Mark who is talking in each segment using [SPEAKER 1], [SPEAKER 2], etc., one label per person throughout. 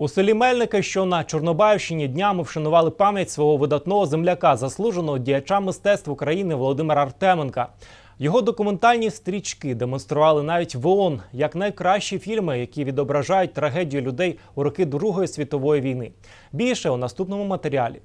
[SPEAKER 1] У селі Мельники, що на Чорнобаївщині, днями вшанували пам'ять свого видатного земляка, заслуженого діяча мистецтв України Володимира Артеменка. Його документальні стрічки демонстрували навіть в ООН як найкращі фільми, які відображають трагедію людей у роки Другої світової війни. Більше у наступному матеріалі.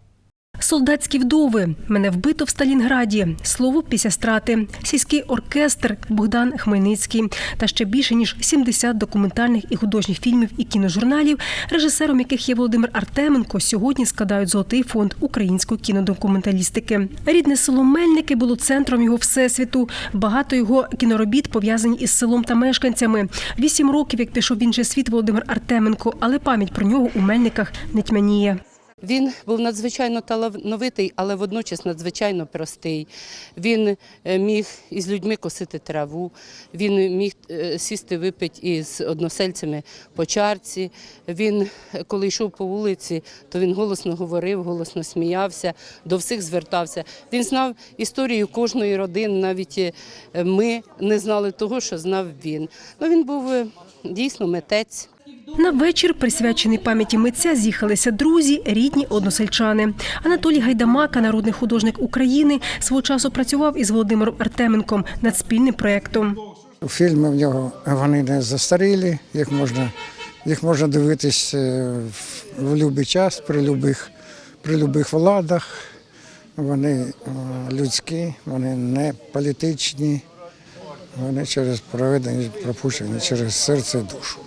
[SPEAKER 2] Солдатські вдови. Мене вбито в Сталінграді. Слово після страти. Сільський оркестр Богдан Хмельницький. Та ще більше ніж 70 документальних і художніх фільмів і кіножурналів, режисером яких є Володимир Артеменко, сьогодні складають золотий фонд української кінодокументалістики. Рідне село Мельники було центром його всесвіту. Багато його кіноробіт пов'язані із селом та мешканцями. Вісім років, як пішов в інший світ Володимир Артеменко, але пам'ять про нього у Мельниках не тьмяніє.
[SPEAKER 3] Він був надзвичайно талановитий, але водночас надзвичайно простий. Він е, міг із людьми косити траву, він міг е, сісти випити із односельцями по чарці. Він, е, коли йшов по вулиці, то він голосно говорив, голосно сміявся, до всіх звертався. Він знав історію кожної родини, навіть ми не знали того, що знав він. Ну, він був дійсно митець.
[SPEAKER 2] На вечір, присвячений пам'яті митця, з'їхалися друзі, рідні односельчани. Анатолій Гайдамака, народний художник України, свого часу працював із Володимиром Артеменком над спільним проєктом.
[SPEAKER 4] Фільми в нього вони не застарілі, їх можна, їх можна дивитись е, в, будь-який час, при любих, при любих владах. Вони е, людські, вони не політичні, вони через проведені, пропущені через серце і душу.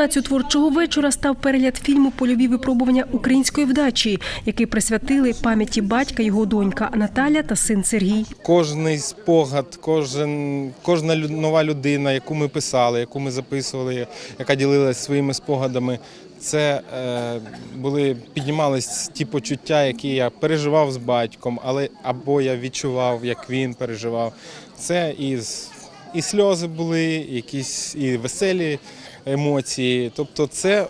[SPEAKER 2] Кульмінацією творчого вечора став перегляд фільму Польові випробування української вдачі, який присвятили пам'яті батька, його донька Наталя та син Сергій.
[SPEAKER 5] Кожний спогад, кожен, кожна нова людина, яку ми писали, яку ми записували, яка ділилася своїми спогадами, це е, були піднімались ті почуття, які я переживав з батьком, але або я відчував, як він переживав. Це і, з- і сльози були, якісь і веселі емоції. Тобто, це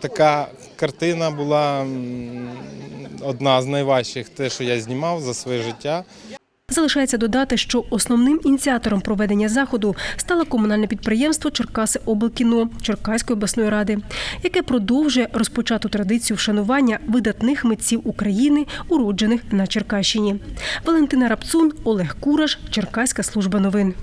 [SPEAKER 5] така картина була одна з найважчих, те, що я знімав за своє життя.
[SPEAKER 2] Залишається додати, що основним ініціатором проведення заходу стало комунальне підприємство Черкаси облкіно Черкаської обласної ради, яке продовжує розпочату традицію вшанування видатних митців України, уроджених на Черкащині. Валентина Рапцун, Олег Кураш, Черкаська служба новин.